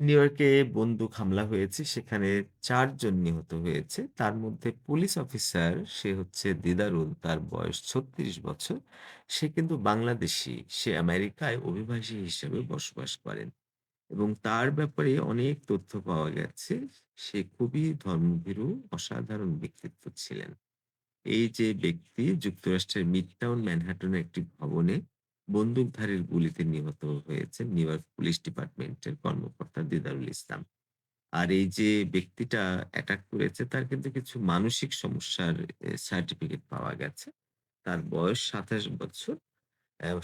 New ইয়র্কে বন্দুক হামলা হয়েছে। সেখানে চারজন নিহত হয়েছে। তার মধ্যে পুলিশ অফিসার, সে হচ্ছে দিদারুল। তার বয়স ৩৬ বছর। সে কিন্তু বাংলাদেশী। সে আমেরিকায় অভিবাসী হিসেবে বসবাস করেন। এবং তার ব্যাপারে অনেক তথ্য পাওয়া গেছে। সে খুবই ধর্মভীরু, অসাধারণ ব্যক্তিত্ব ছিলেন। এই যে ব্যক্তি, যুক্তরাষ্ট্রের মিডটাউন ম্যানহাটনের একটি ভবনে বন্দুকধারীর গুলিতে নিহত হয়েছেন নিউ ইয়র্ক পুলিশ ডিপার্টমেন্টের কর্মকর্তা দিদারুল ইসলাম। আর এই যে ব্যক্তিটা অ্যাটাক করেছে, তার কিন্তু কিছু মানসিক সমস্যার সার্টিফিকেট পাওয়া গেছে। তার বয়স ২৭ বছর।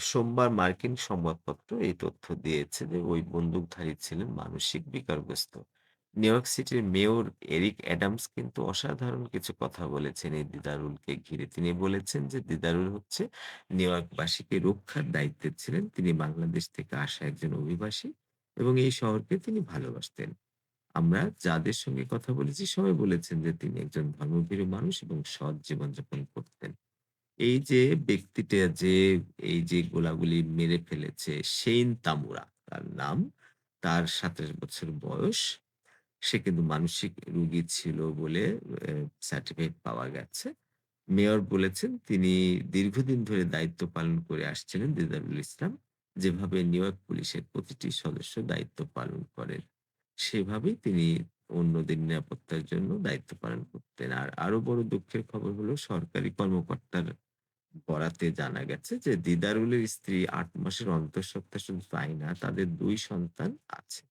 সোমবার মার্কিন সংবাদপত্র এই তথ্য দিয়েছে যে ওই বন্দুকধারী ছিলেন মানসিক বিকারগ্রস্ত। নিউ ইয়র্ক সিটির মেয়র এরিক অ্যাডামস কিন্তু অসাধারণ কিছু কথা বলেছেন এই দিদারুলকে ঘিরে। তিনি বলেছেন যে দিদারুল হচ্ছে নিউ ইয়র্কবাসীকে রক্ষার দায়িত্বে ছিলেন। তিনি বাংলাদেশ থেকে আসা একজন অভিবাসী এবং এই শহরকে তিনি ভালোবাসতেন। আমরা যাদের সঙ্গে কথা বলেছি সবাই বলেছেন যে তিনি একজন ধর্মভীরু মানুষ এবং সৎ জীবনযাপন করতেন। এই যে ব্যক্তিটা যে, এই যে গোলাগুলি মেরে ফেলেছে সেইন তামুরা, তার নাম। তার ২৭ বছর বয়স। সে কিন্তু মানসিক রোগী ছিল বলে সার্টিফিকেট পাওয়া গেছে। মেয়র বলেছেন, তিনি দীর্ঘদিন ধরে দায়িত্ব পালন করে আসছিলেন দিদারুল ইসলাম। যেভাবে নিউ ইয়র্ক পুলিশের প্রতিটি সদস্য দায়িত্ব পালন করেন। সেভাবেই তিনি অন্যদের নিরাপত্তার জন্য দায়িত্ব পালন করতেন। আর আরও বড় দুঃখের খবর হলো, সরকারি কর্মকর্তার বরাতে জানা গেছে যে, দিদারুলের স্ত্রী আট মাসের অন্তঃসত্ত্বা শুধু তাই না, তাদের দুই সন্তান আছে।